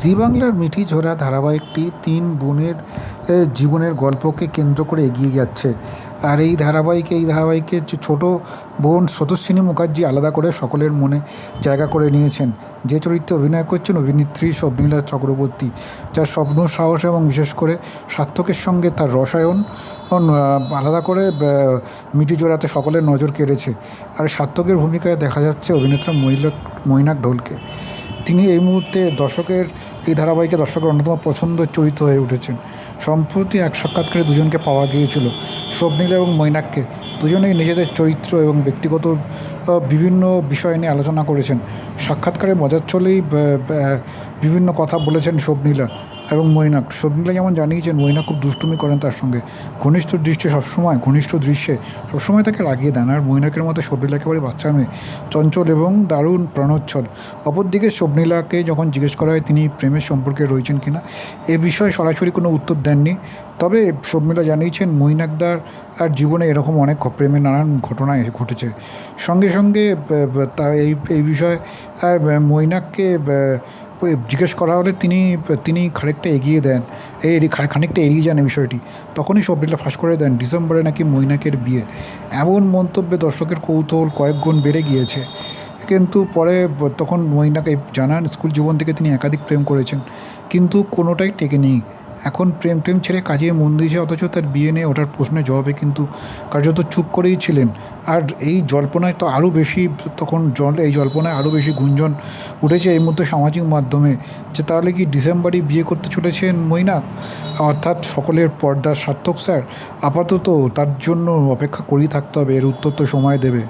জি বাংলার মিঠি ঝোরা ধারাবাহিকটি তিন বোনের জীবনের গল্পকে কেন্দ্র করে এগিয়ে যাচ্ছে। আর এই ধারাবাহিকে এই ধারাবাহিকে যে ছোটো বোন স্রোতস্বিনী মুখার্জি আলাদা করে সকলের মনে জায়গা করে নিয়েছেন। যে চরিত্রে অভিনয় করছেন অভিনেত্রী স্বপ্নীলা চক্রবর্তী। যার স্বপ্ন, সাহস এবং বিশেষ করে সার্থকের সঙ্গে তার রসায়ন আলাদা করে মিঠি জোড়াতে সকলের নজর কেড়েছে। আর সার্থকের ভূমিকায় দেখা যাচ্ছে অভিনেত্রা মহিলা, মৈনাক ঢোলকে। তিনি এই মুহূর্তে দর্শকের এই ধারাবাহিকে দর্শকের অন্যতম পছন্দের চরিত্র হয়ে উঠেছেন। সম্প্রতি এক সাক্ষাৎকারে দুজনকে পাওয়া গিয়েছিল। স্বপ্নীল এবং মৈনাককে দুজনেই নিজেদের চরিত্র এবং ব্যক্তিগত বিভিন্ন বিষয় নিয়ে আলোচনা করেছেন। সাক্ষাৎকারে মজার আহ, বিভিন্ন কথা বলেছেন স্বপ্নীলা এবং মৈনাক। স্বপ্নীলা যেমন জানিয়েছেন, মৈনাক খুব দুষ্টুমি করেন তার সঙ্গে। ঘনিষ্ঠ দৃষ্টি সবসময়, ঘনিষ্ঠ দৃশ্যে সবসময় তাকে রাগিয়ে দেন। আর মৈনাকের মতো স্বপ্নীলা একেবারে বাচ্চা মেয়ে চঞ্চল এবং দারুণ প্রাণোচ্ছল। অপরদিকে স্বপ্নীলাকে যখন জিজ্ঞেস করা হয়, তিনি প্রেমের সম্পর্কে রয়েছেন কিনা এ বিষয়ে সরাসরি কোনো উত্তর দেননি। তবে শর্মিলা জানিয়েছেন, মৈনাকদার আর জীবনে এরকম অনেক প্রেমের নানান ঘটনা ঘটেছে। সঙ্গে সঙ্গে তা এই এই বিষয়ে ওই জিজ্ঞেস করা হলে তিনি তিনি খানিকটা এগিয়ে দেন। এই খানিকটা এড়িয়ে যান এই বিষয়টি। তখনই সব শব্দটা ফাঁস করে দেন। ডিসেম্বরে নাকি মৈনাকের বিয়ে। এমন মন্তব্যে দর্শকের কৌতূহল কয়েক গুণ বেড়ে গিয়েছে। কিন্তু পরে তখন মৈনাকে জানান, স্কুল জীবন থেকে তিনি একাধিক প্রেম করেছেন। কিন্তু কোনোটাই টেকেনি। এখন প্রেম প্রেম ছেড়ে কাজে মন দিয়েছে, অথচ তার বিয়ে নিয়ে ওটার প্রশ্নের জবাবে কিন্তু কার্যত চুপ করেই ছিলেন। আর এই জল্পনায় তো আরও বেশি, তখন জল এই জল্পনায় আরও বেশি গুঞ্জন উঠেছে এই মুহূর্তে সামাজিক মাধ্যমে যে তাহলে কি ডিসেম্বরেই বিয়ে করতে চলেছেন মৈনাক? অর্থাৎ সকলের পর্দার সার্থক স্যার। আপাতত তার জন্য অপেক্ষা করেই থাকতে হবে, এর উত্তর তো সময় দেবে।